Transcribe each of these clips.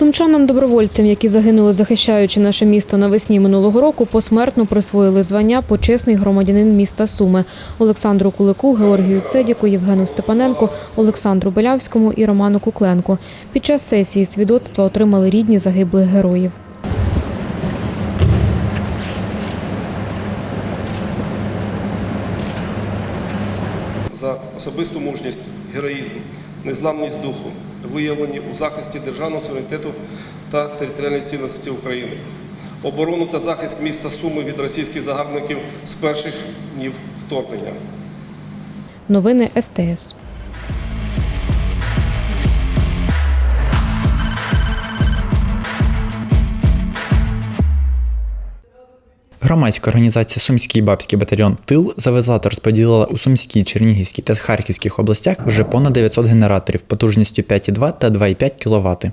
Сумчанам-добровольцям, які загинули, захищаючи наше місто навесні минулого року, посмертно присвоїли звання почесний громадянин міста Суми Олександру Кулику, Георгію Цедіку, Євгену Степаненку, Олександру Белявському і Роману Кукленку. Під час сесії свідоцтва отримали рідні загиблих героїв. за особисту мужність, героїзм, незламність духу, виявлені у захисті державного суверенітету та територіальної цілісності України, оборону та захист міста Суми від російських загарбників з перших днів вторгнення. Новини СТС. Громадська організація Сумський бабський батальйон Тил завезла та розподілила у Сумській, Чернігівській та Харківських областях вже понад 900 генераторів потужністю 5,2 та 2,5 кВт.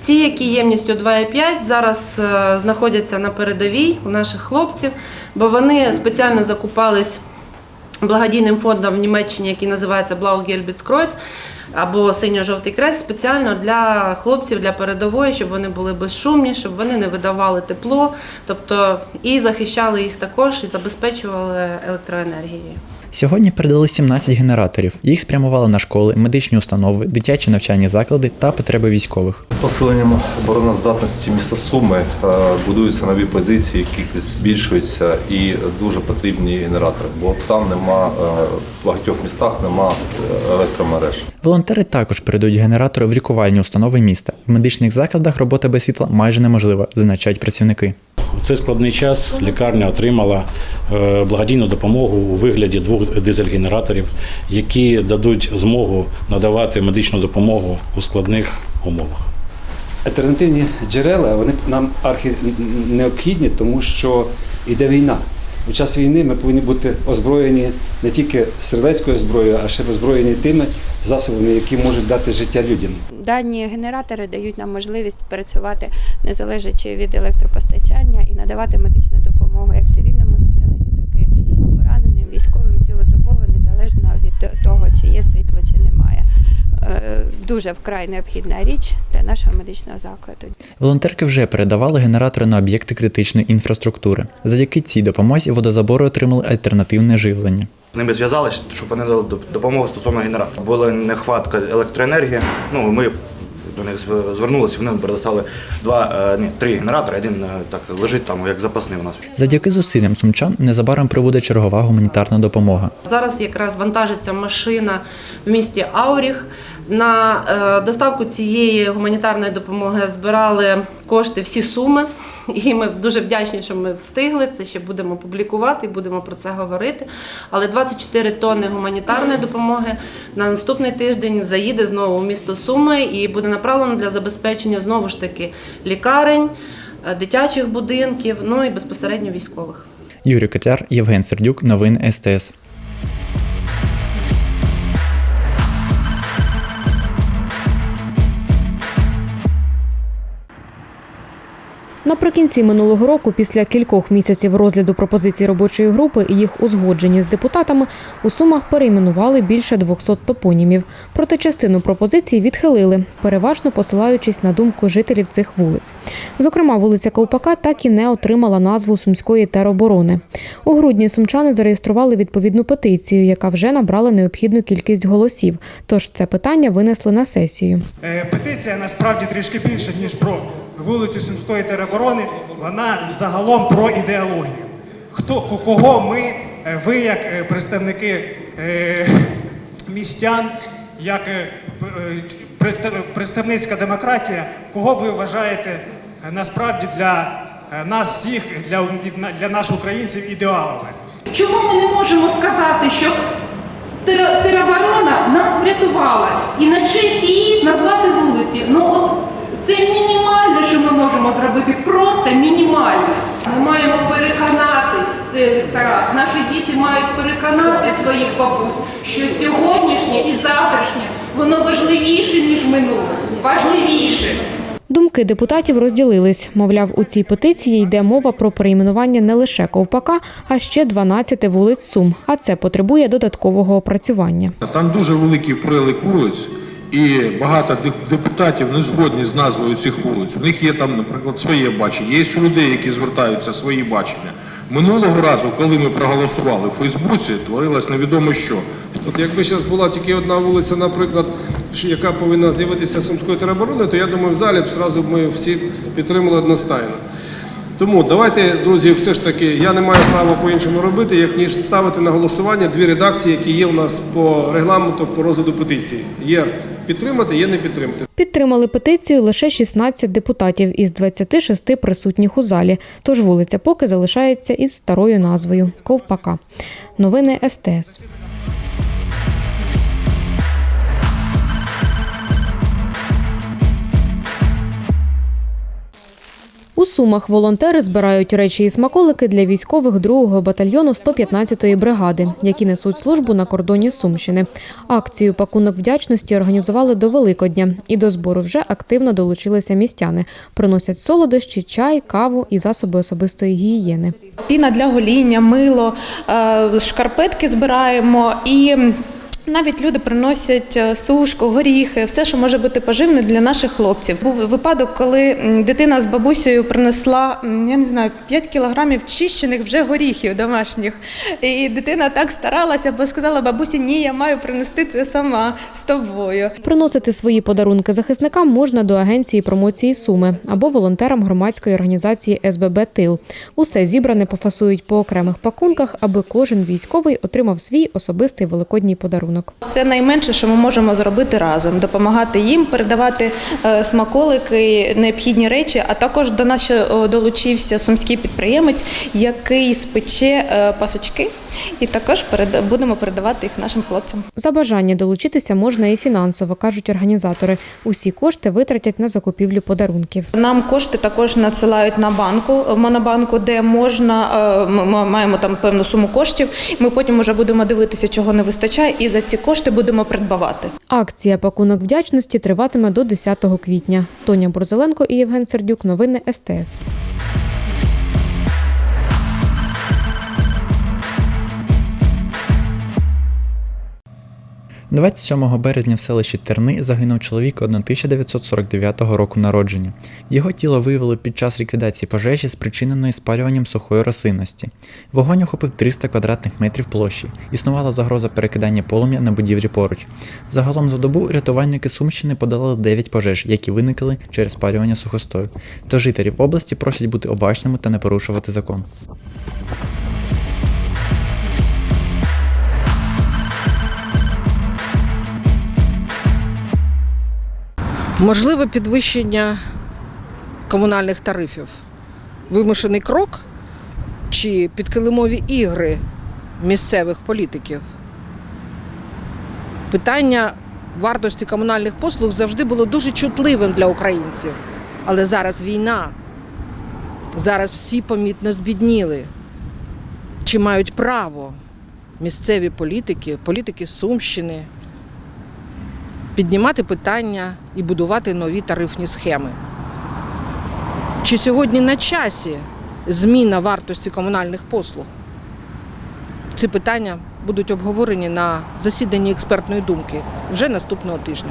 Ці, які ємністю 2,5, зараз е, знаходяться на передовій у наших хлопців, бо вони спеціально закупались благодійним фондом в Німеччині, який називається Blaugelbitskreuz, або Синьо-жовтий крест, спеціально для хлопців, для передової, щоб вони були безшумні, щоб вони не видавали тепло, тобто і захищали їх також, і забезпечували електроенергією. Сьогодні передали 17 генераторів. Їх спрямували на школи, медичні установи, дитячі навчальні заклади та потреби військових. Посиленням обороноздатності міста Суми е, будуються нові позиції, кількість збільшується і дуже потрібні генератори, бо там нема е, в багатьох містах нема е, електромереж. Волонтери також передають генератори в лікувальні установи міста. В медичних закладах робота без світла майже неможлива, зазначають працівники. В цей складний час лікарня отримала е, благодійну допомогу у вигляді двох дизель-генераторів, які дадуть змогу надавати медичну допомогу у складних умовах. Альтернативні джерела вони нам архі необхідні, тому що йде війна. У час війни ми повинні бути озброєні не тільки стрілецькою зброєю, а ще озброєні тими засобами, які можуть дати життя людям. Дані генератори дають нам можливість працювати не залежачи від електропостачання і надавати медичну допомогу як цивільному населенню, так і пораненим, військовим цілодобово, незалежно від того, чи є світло, чи немає. Е, Дуже вкрай необхідна річ для нашого медичного закладу. Волонтерки вже передавали генератори на об'єкти критичної інфраструктури. Завдяки цій допомозі водозабори отримали альтернативне живлення. З ними зв'язалися, щоб вони дали доп- допомогу стосовно генератора. Була нехватка електроенергії. Ну ми до них звернулися, вони предоставили два, е, ні, три генератори. Один е, так лежить там, як запасний у нас. Завдяки зусиллям сумчан незабаром прибуде чергова гуманітарна допомога. Зараз якраз вантажиться машина в місті Ауріх. На е, доставку цієї гуманітарної допомоги збирали кошти всі суми. І ми дуже вдячні, що ми встигли. Це ще будемо публікувати, будемо про це говорити. Але 24 тонни гуманітарної допомоги на наступний тиждень заїде знову в місто Суми і буде направлено для забезпечення знову ж таки лікарень, е, дитячих будинків, ну і безпосередньо військових. Юрій Котяр, Євген Сердюк, новини СТС. Наприкінці минулого року, після кількох місяців розгляду пропозицій робочої групи і їх узгодження з депутатами, у Сумах перейменували більше 200 топонімів. Проте частину пропозицій відхилили, переважно посилаючись на думку жителів цих вулиць. Зокрема, вулиця Ковпака так і не отримала назву Сумської тероборони. У грудні сумчани зареєстрували відповідну петицію, яка вже набрала необхідну кількість голосів. Тож це питання винесли на сесію. Е, Петиція насправді трішки більше, ніж про вулицю Сумської тероборони. Вона загалом про ідеологію. Хто кого ми, е, ви, як е, представники е, містян, як представницька демократія, кого ви вважаєте насправді для нас всіх, для, для наших українців ідеалами? Чому ми не можемо сказати, що тер- тероборона нас врятувала і на честь її назвати вулиці? Ну от це мінімальне, що ми можемо зробити. просто мінімальною. Ми маємо переконати цей електорат. Наші діти мають переконати своїх бабусь, що сьогоднішнє і завтрашнє воно важливіше, ніж минуле. Важливіше. Думки депутатів розділились. Мовляв, у цій петиції йде мова про перейменування не лише ковпака, а ще 12 вулиць Сум. А це потребує додаткового опрацювання. Там дуже великий перелик вулиць, і багато депутатів не згодні з назвою цих вулиць. У них є там, наприклад, своє бачення. Є у людей, які звертаються свої бачення. Минулого разу, коли ми проголосували в Фейсбуці, творилось невідомо що. От якби зараз була тільки одна вулиця, наприклад, яка повинна з'явитися Сумської тероборони, то я думаю, в залі б зразу ми всі підтримали одностайно. Тому давайте, друзі, все ж таки, я не маю права по-іншому робити, як ніж ставити на голосування дві редакції, які є у нас по регламенту по розгляду петиції. Є підтримати, є не підтримати. Підтримали петицію лише 16 депутатів із 26 присутніх у залі. Тож вулиця поки залишається із старою назвою Ковпака. Новини СТС. У Сумах волонтери збирають речі і смаколики для військових 2-го батальйону 115-ї бригади, які несуть службу на кордоні Сумщини. Акцію пакунок вдячності організували до Великодня, і до збору вже активно долучилися містяни. Приносять солодощі, чай, каву і засоби особистої гігієни. Піна для гоління, мило, е, шкарпетки збираємо і. Навіть люди приносять е, сушку, горіхи, все, що може бути поживне для наших хлопців. Був випадок, коли дитина з бабусею принесла, я не знаю, 5 кілограмів чищених вже горіхів домашніх. І дитина так старалася, бо сказала бабусі, ні, я маю принести це сама з тобою. Приносити свої подарунки захисникам можна до агенції промоції Суми або волонтерам громадської організації СББ Тил. Усе зібране пофасують по окремих пакунках, аби кожен військовий отримав свій особистий великодній подарунок. Це найменше, що ми можемо зробити разом, допомагати їм, передавати е, смаколики, необхідні речі. А також до нас ще е, долучився сумський підприємець, який спече е, пасочки, і також будемо передавати їх нашим хлопцям. За бажання долучитися можна і фінансово, кажуть організатори. Усі кошти витратять на закупівлю подарунків. Нам кошти також надсилають на банку в монобанку, де можна е, ми маємо там певну суму коштів. Ми потім вже будемо дивитися, чого не вистачає, і за ці кошти будемо придбавати. Акція пакунок вдячності триватиме до 10 квітня. Тоня Бурзеленко і Євген Сердюк. Новини СТС. – 27 березня в селищі Терни загинув чоловік 1949 року народження. Його тіло виявили під час ліквідації пожежі, спричиненої спалюванням сухої рослинності. Вогонь охопив 300 квадратних метрів площі. Існувала загроза перекидання полум'я на будівлі поруч. Загалом за добу рятувальники Сумщини подолали 9 пожеж, які виникли через спалювання сухостою. Тож жителів області просять бути обачними та не порушувати закон. Можливе підвищення комунальних тарифів. Вимушений крок чи підкилимові ігри місцевих політиків. Питання вартості комунальних послуг завжди було дуже чутливим для українців. Але зараз війна. Зараз всі помітно збідніли. Чи мають право місцеві політики, політики Сумщини, піднімати питання і будувати нові тарифні схеми. Чи сьогодні на часі зміна вартості комунальних послуг? Ці питання будуть обговорені на засіданні експертної думки вже наступного тижня.